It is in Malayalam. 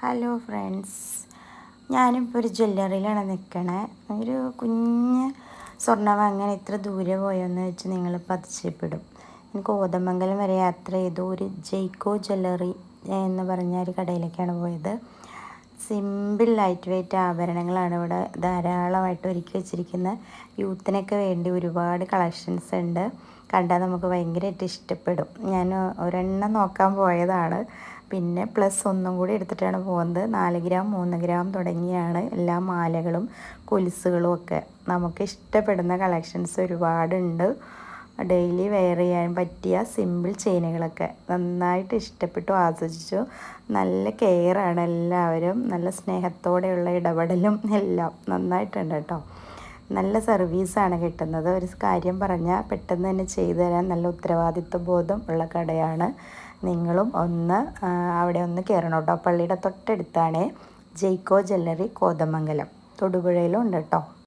ഹലോ ഫ്രണ്ട്സ് ഞാനിപ്പോൾ ഒരു ജ്വല്ലറിയിലാണ് നിൽക്കണേ ഒരു കുഞ്ഞ് സ്വർണം അങ്ങനെ ഇത്ര ദൂരെ പോയെന്ന് വെച്ച് നിങ്ങൾ പതിച്ചപ്പെടും എനിക്ക് ഓതമംഗലം വരെ യാത്ര ചെയ്തു. ഒരു ജെയ്ക്കോ ജ്വല്ലറി എന്ന് പറഞ്ഞ ഒരു കടയിലേക്കാണ് പോയത്. സിമ്പിൾ ലൈറ്റ് വെയിറ്റ് ആഭരണങ്ങളാണ് ഇവിടെ ധാരാളമായിട്ട് ഒരുക്കി വെച്ചിരിക്കുന്നത് യൂത്തിനൊക്കെ വേണ്ടി ഒരുപാട് കളക്ഷൻസ് ഉണ്ട്. കണ്ടാൽ നമുക്ക് ഭയങ്കരമായിട്ട് ഇഷ്ടപ്പെടും. ഞാൻ ഒരെണ്ണം നോക്കാൻ പോയതാണ്. പിന്നെ പ്ലസ് ഒന്നും കൂടി എടുത്തിട്ടാണ് പോകുന്നത്. നാല് ഗ്രാം മൂന്ന് ഗ്രാം തുടങ്ങിയാണ് എല്ലാ മാലകളും കൊലുസുകളും ഒക്കെ. നമുക്ക് ഇഷ്ടപ്പെടുന്ന കളക്ഷൻസ് ഒരുപാടുണ്ട്. ഡെയിലി വെയർ ചെയ്യാൻ പറ്റിയ സിമ്പിൾ ചെയിനുകളൊക്കെ നന്നായിട്ട് ഇഷ്ടപ്പെട്ടു ആസ്വദിച്ചു. നല്ല കെയറാണ് എല്ലാവരും. നല്ല സ്നേഹത്തോടെയുള്ള ഇടപെടലും എല്ലാം നന്നായിട്ടുണ്ട് കേട്ടോ. നല്ല സർവീസാണ് കിട്ടുന്നത്. ഒരു കാര്യം പറഞ്ഞാൽ പെട്ടെന്ന് തന്നെ ചെയ്തു തരാൻ നല്ല ഉത്തരവാദിത്വ ബോധം ഉള്ള കടയാണ്. നിങ്ങളും ഒന്ന് അവിടെ ഒന്ന് കയറണം കേട്ടോ. പള്ളിയുടെ തൊട്ടടുത്താണ് ജെയ്ക്കോ ജ്വല്ലറി കോതമംഗലം. തൊടുപുഴയിലും ഉണ്ട് കേട്ടോ.